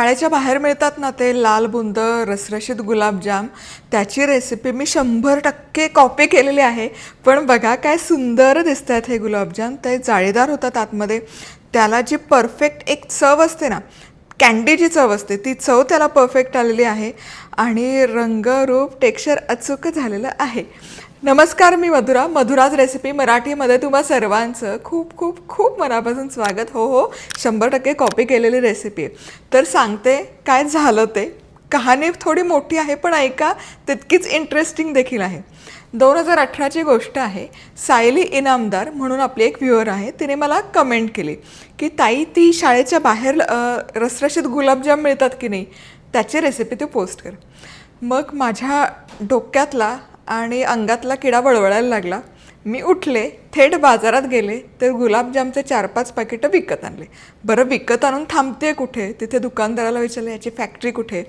शाळेच्या बाहेर मिळतात ना ते लाल बुंद रसरशीत गुलाबजाम त्याची रेसिपी मी शंभर टक्के कॉपी केलेली आहे. पण बघा काय सुंदर दिसत आहेत हे गुलाबजाम. ते जाळीदार होतात आतमध्ये. त्याला जी परफेक्ट एक चव असते ना कॅन्डीची चव असते ती चव त्याला परफेक्ट आलेली आहे. आणि रंग रूप टेक्स्चर अचूक झालेलं आहे. नमस्कार मी मधुरा. मधुराज रेसिपी मराठीमध्ये तुम्हा सर्वांचं खूप खूप खूप मनापासून स्वागत. हो हो शंभर टक्के कॉपी केलेली रेसिपी आहे तर सांगते काय झालं ते. कहाणी थोडी मोठी आहे पण ऐका तितकीच इंटरेस्टिंग देखील आहे. दोन हजार अठराची गोष्ट आहे. सायली इनामदार म्हणून आपली एक व्ह्युअर आहे. तिने मला कमेंट केली की ताई ती शाळेच्या बाहेर रसरशीत गुलाबजाम मिळतात की नाही? त्याची रेसिपी तू पोस्ट कर. मग माझ्या डोक्यातला आणि अंगातला किडा वळवळायला लागला. मी उठले थेट बाजारात गेले तर गुलाबजामचे चार पाच पाकिटं विकत आणले. बरं विकत आणून थांबते कुठे? तिथे दुकानदाराला विचारलं याची फॅक्टरी कुठे?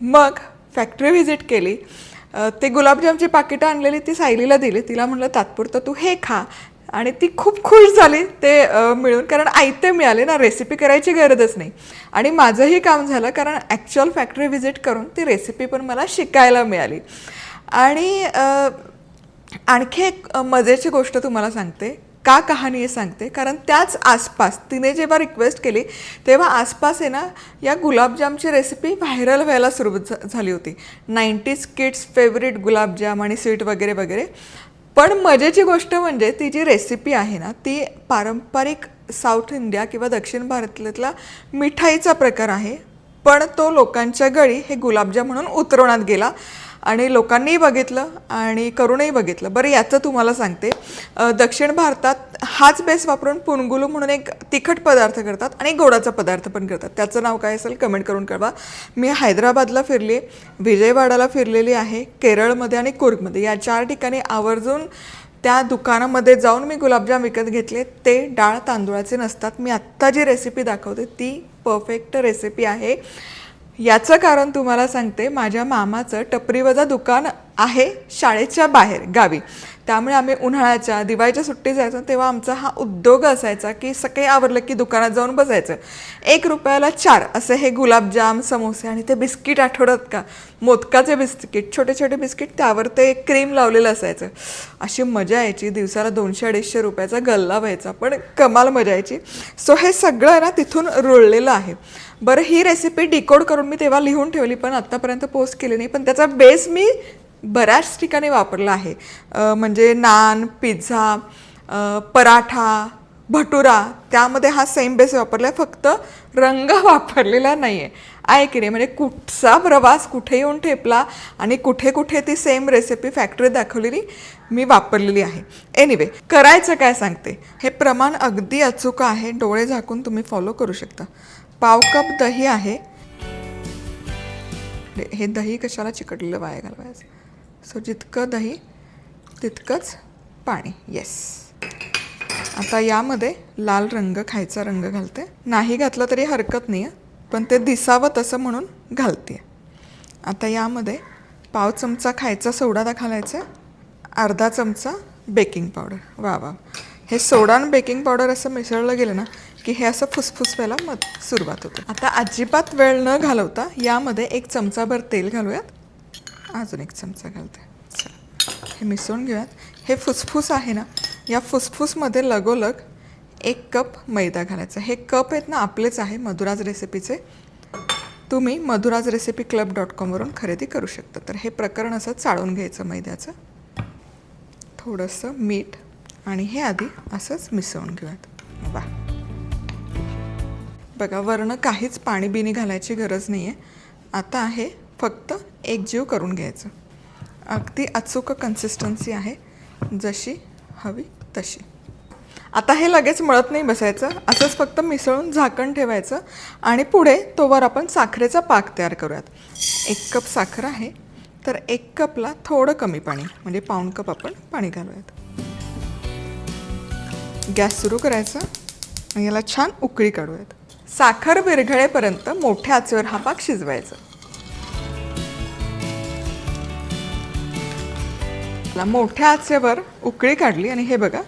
मग फॅक्टरी व्हिजिट केली. ते गुलाबजामची पाकिटं आणलेली ती सायलीला दिली. तिला म्हणलं तात्पुरतं तू हे खा. आणि ती खूप खुश झाली. ते मिळून कारण आयते मिळाले ना रेसिपी करायची गरजच नाही. आणि माझंही काम झालं कारण ॲक्च्युअल फॅक्टरी व्हिजिट करून ती रेसिपी पण मला शिकायला मिळाली. आणि आणखी एक मजेची गोष्ट तुम्हाला सांगते. का कहाणी हे सांगते? कारण त्याच आसपास तिने जेव्हा रिक्वेस्ट केली तेव्हा आसपास आहे ना या गुलाबजामची रेसिपी व्हायरल व्हायला सुरू झाली होती. नाईन्टीज किड्स फेवरेट गुलाबजाम आणि स्वीट वगैरे वगैरे. पण मजेची गोष्ट म्हणजे ती जी रेसिपी आहे ना ती पारंपरिक साऊथ इंडिया किंवा दक्षिण भारतातला मिठाईचा प्रकार आहे. पण तो लोकांच्या गळी हे गुलाबजाम म्हणून उतरवण्यात गेला. आणि लोकांनीही बघितलं आणि करूनही बघितलं. बरं याचं तुम्हाला सांगते. दक्षिण भारतात हाच बेस वापरून पुनगुलू म्हणून एक तिखट पदार्थ करतात आणि गोडाचा पदार्थ पण करतात. त्याचं नाव काय असेल कमेंट करून कळवा. मी हैदराबादला फिरली विजयवाडाला फिरलेली आहे केरळमध्ये आणि कुर्गमध्ये. या चार ठिकाणी आवर्जून त्या दुकानामध्ये जाऊन मी गुलाबजाम विकत घेतले. ते डाळ तांदूळाचे नसतात. मी आत्ता जी रेसिपी दाखवते ती परफेक्ट रेसिपी आहे. याचं कारण तुम्हाला सांगते माझ्या मामाचं टपरीवजा दुकान आहे शाळेच्या बाहेर गावी. त्यामुळे आम्ही उन्हाळ्याच्या दिवाळीच्या सुट्टी जायचो तेव्हा आमचा हा उद्योग असायचा की सकाळी आवरलं की दुकानात जाऊन बसायचं. एक रुपयाला चार असे हे गुलाबजाम समोसे आणि ते बिस्किट आठवडत का? मोदकाचे बिस्किट छोटे छोटे बिस्किट त्यावर ते क्रीम लावलेलं असायचं. अशी मजा यायची दिवसाला दोनशे अडीचशे रुपयाचा गल्ला व्हायचा पण कमाल मजा यायची. सो हे सगळं ना तिथून रुळलेलं आहे. बरं ही रेसिपी डिकोड करून मी तेव्हा लिहून ठेवली पण आत्तापर्यंत पोस्ट केली नाही पण त्याचा बेस मी बऱ्याच ठिकाणी वापरला आहे. म्हणजे नान पिझ्झा पराठा भटुरा त्यामध्ये हा सेम बेस वापरला आहे. फक्त रंग वापरलेला नाही आहे आहे की नाही? म्हणजे कुठचा प्रवास कुठे येऊन ठेपला आणि कुठे कुठे ती सेम रेसिपी फॅक्टरी दाखवलेली मी वापरलेली आहे. एनिवे करायचं काय सांगते? हे प्रमाण अगदी अचूक आहे. डोळे झाकून तुम्ही फॉलो करू शकता. पाव कप दही आहे. हे दही कशाला चिकटलेलं? वाया घालवायचं. सो जितकं दही तितकंच पाणी. येस आता यामध्ये लाल रंग खायचा रंग घालते. नाही घातलं तरी हरकत नाही आहे पण ते दिसावं तसं म्हणून घालते. आता यामध्ये पाव चमचा खायचा सोडा दा घालायचा अर्धा चमचा बेकिंग पावडर. वा वा. हे सोडा आणि बेकिंग पावडर असं मिसळलं गेलं ना की हे असं फुसफुस व्हायला मग सुरुवात होते. आता अजिबात वेळ न घालवता यामध्ये एक चमचाभर तेल घालूयात. अजून एक चमचा घालते. चला. हे मिसळून घेऊयात. हे फुसफुस आहे ना या फुसफुसमध्ये लगोलग एक कप मैदा घालायचा. हे कप आहेत ना आपलेच आहे मधुराज रेसिपीचे. तुम्ही मधुराज रेसिपी क्लब डॉट कॉमवरून खरेदी करू शकता. तर हे प्रकरण असं चाळून घ्यायचं मैद्याचं. थोडंसं मीठ आणि हे आधी असंच मिसळून घेऊयात. वा. बघा वरनं काहीच पाणी बिणी घालायची गरज नाही आहे आता हे फक्त एकजीव करून घ्यायचं. अगदी अचूक कन्सिस्टन्सी आहे जशी हवी तशी. आता हे लगेच मळत नाही बसायचं असंच फक्त मिसळून झाकण ठेवायचं आणि पुढे तोवर आपण साखरेचा पाक तयार करूयात. एक कप साखर आहे तर एक कपला थोडं कमी पाणी म्हणजे पाऊण कप आपण पाणी घालूयात. गॅस सुरू करायचा आणि याला छान उकळी काढूयात. साखर विरघळेपर्यंत मोठ्या आचेवर हा पाक शिजवायचा. ला मोठ्या आचेवर उकळी काढली आणि हे बघा.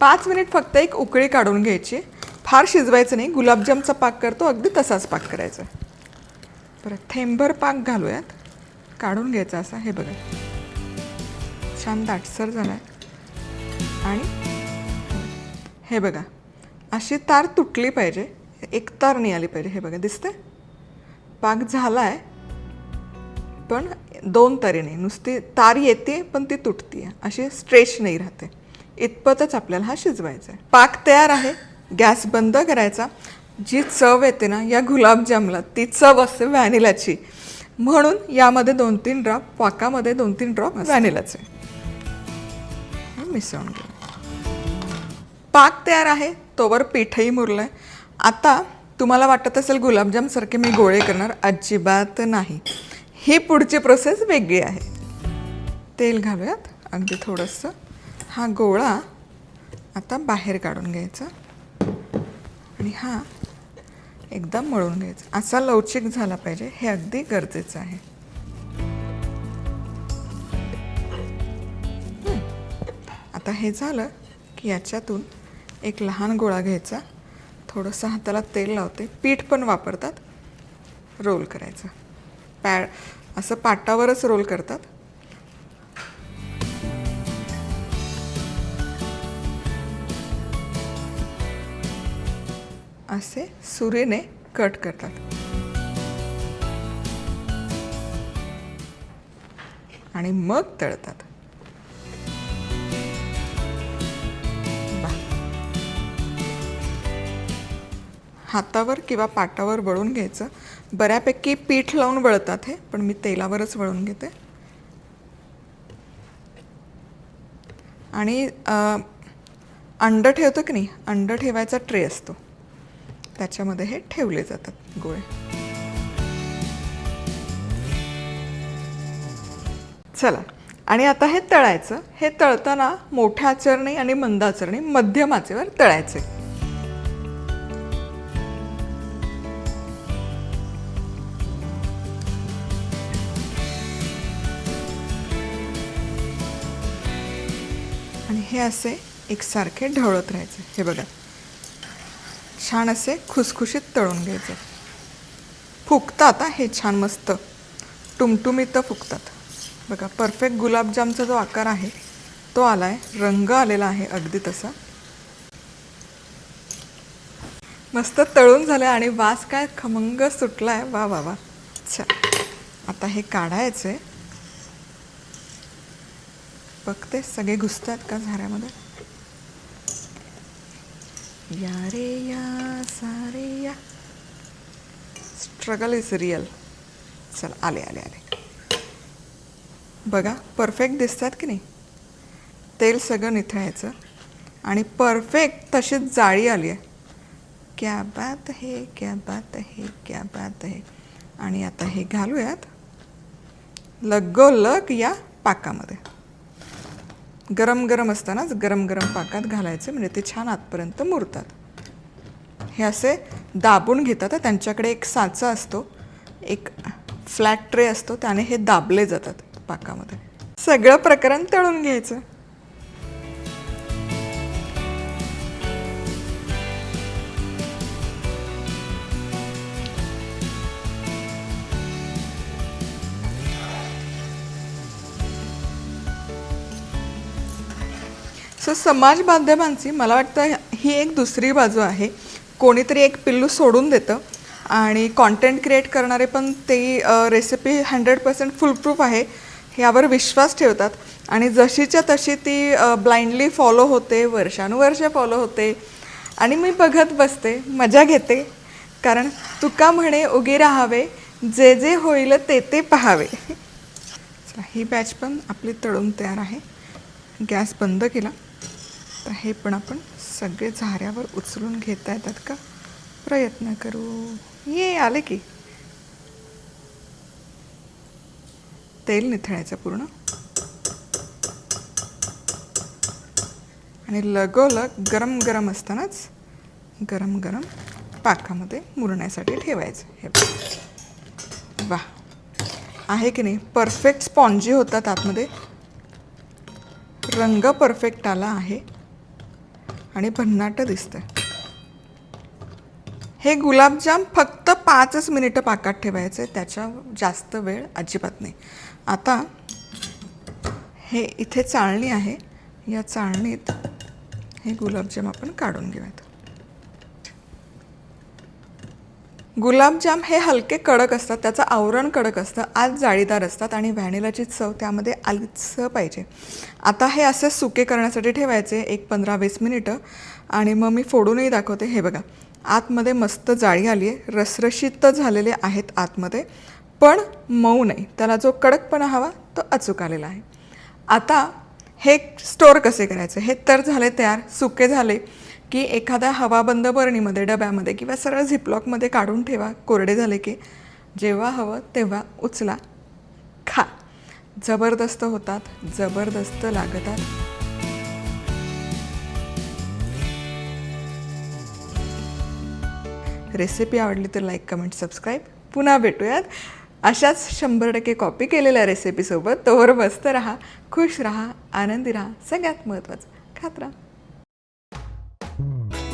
पाच मिनिट फक्त एक उकळी काढून घ्यायची. फार शिजवायचं नाही. गुलाबजामचा पाक करतो. अगदी तसाच पाक करायचा. परत थेंबर पाक घालूयात. काढून घ्यायचा असा. हे बघा. छान दाटसर झाला आहे आणि हे बघा. अशी तार तुटली पाहिजे. एक तार नाही आली पाहिजे. हे बघा. दिसतंय? पाक झाला आहे पण दोन नाही नुसती तार येते पण ती तुटते अशी स्ट्रेच नाही राहते. इतपतच आपल्याला हा शिजवायचा आहे पाक तयार आहे. गॅस बंद करायचा. जी चव येते ना या गुलाबजामला ती चव असते व्हॅनिलाची. म्हणून यामध्ये दोन तीन ड्रॉप पाकामध्ये दोन तीन ड्रॉप व्हॅनिलाचे. मिसळून घेऊ पाक तयार आहे. तोवर पीठही मुरलं आहे आता तुम्हाला वाटत असेल गुलाबजामसारखे मी गोळे करणार. अजिबात नाही. ही पुढची प्रोसेस वेगळी आहे. तेल घालूयात. अगदी थोडंसं. हा गोळा आता बाहेर काढून घ्यायचा. आणि हा एकदम मळून घ्यायचा. असा लवचिक झाला पाहिजे. हे अगदी गरजेचं आहे. आता हे झालं की याच्यातून एक लहान गोळा घ्यायचा. थोडंसं हाताला तेल लावते. पीठ पण वापरतात. रोल करायचं. पॅड असं पाटावरच रोल करतात. असे सुरीने कट करतात. आणि मग तळतात. हातावर किंवा पाटावर वळून घ्यायचं. बऱ्यापैकी पीठ लावून वळतात हे पण मी तेलावरच वळून घेते. आणि अंडं अंड ठेवतो की नाही अंड ठेवायचा ट्रे असतो. त्याच्यामध्ये हे ठेवले जातात गोळे. चला आणि आता हे तळायचं. हे तळताना मोठ्या आचरणी आणि मंद आचरणी मध्यम आचेवर तळायचे. हे असे एकसारखे ढवळत राहायचे. हे बघा. छान असे खुसखुशीत तळून घ्यायचे. फुगतात हे छान मस्त. टुमटुमीत फुगतात बघा परफेक्ट गुलाबजामचा जो आकार आहे तो आला आहे रंग आलेला आहे अगदी तसा. मस्त तळून झालं आणि वास काय खमंग सुटला आहे वा वा वा. अच्छा आता हे काढायचं आहे बघते सगळे घुसतात का झाऱ्यामध्ये? या रे या सारे या. स्ट्रगल इज रिअल चल आले आले आले. बघा परफेक्ट दिसतात की नाही? तेल सगळं निथळायचं. आणि परफेक्ट तशीच जाळी आली आहे. क्या बात है क्या बात है क्या बात है. आणि आता हे घालूयात. लगोलग या पाकामध्ये. गरम गरम असतानाच गरम गरम पाकात घालायचे म्हणजे ते छान आतपर्यंत मुरतात. हे असे दाबून घेतात त्यांच्याकडे एक साचा असतो एक फ्लॅट ट्रे असतो त्याने हे दाबले जातात पाकामध्ये. सगळं प्रकरण तळून घ्यायचं. सो समाज माध्यमांची मला वाटतं ही एक दुसरी बाजू आहे. कोणीतरी एक पिल्लू सोडून देतं आणि कॉन्टेंट क्रिएट करणारे पण ते रेसिपी हंड्रेड पर्सेंट फुलप्रूफ आहे यावर विश्वास ठेवतात. आणि जशीच्या तशी ती ब्लाइंडली फॉलो होते वर्षानुवर्ष फॉलो होते. आणि मी बघत बसते मजा घेते. कारण तुका म्हणे उगे राहावे जे जे होईल ते ते पहावे. चला ही बॅच पण आपली तळून तयार आहे. गॅस बंद केला. आता हे पण आपण सगळे झाऱ्यावर उचलून घेता येतात का? प्रयत्न करू. ये आले की. तेल निथळायचं पूर्ण. आणि लगोलग गरम गरम असतानाच गरम गरम पाकामध्ये मुरण्यासाठी ठेवायचं. हे वा आहे की नाही? परफेक्ट स्पॉन्जी होतात आतमध्ये. रंग परफेक्ट आला आहे. आणि भन्नाट दिसतंय. हे गुलाबजाम फक्त पाचच मिनिटं पाकात ठेवायचे त्याच्या जास्त वेळ अजिबात नाही. आता हे इथे चाळणी आहे. या चाळणीत हे गुलाबजाम आपण काढून घेऊयात. गुलाबजाम हे हलके कडक असतात त्याचं आवरण कडक असतं आत जाळीदार असतात आणि व्हॅनिलाची चव त्यामध्ये आलीच पाहिजे. आता हे असे सुके करण्यासाठी ठेवायचे एक पंधरा वीस मिनिटं. आणि मग मी फोडूनही दाखवते. हे बघा आतमध्ये मस्त जाळी आली आहे. रसरशीत झालेले आहेत आतमध्ये पण मऊ नाही. त्याला जो कडकपणा हवा तो अचूक आलेला आहे. आता हे स्टोअर कसे करायचे? हे तर झाले तयार सुके झाले. की एखाद्या हवाबंद बरणीमध्ये डब्यामध्ये किंवा सरळ झिपलॉकमध्ये काढून ठेवा. कोरडे झाले की जेव्हा हवं तेव्हा उचला. खा. जबरदस्त होतात जबरदस्त लागतात. रेसिपी आवडली तर लाईक कमेंट सबस्क्राईब. पुन्हा भेटूयात. अशाच शंभर टक्के कॉपी केलेल्या रेसिपीसोबत तोवर मस्त राहा खुश राहा आनंदी राहा सगळ्यात महत्त्वाचं. खात राहा.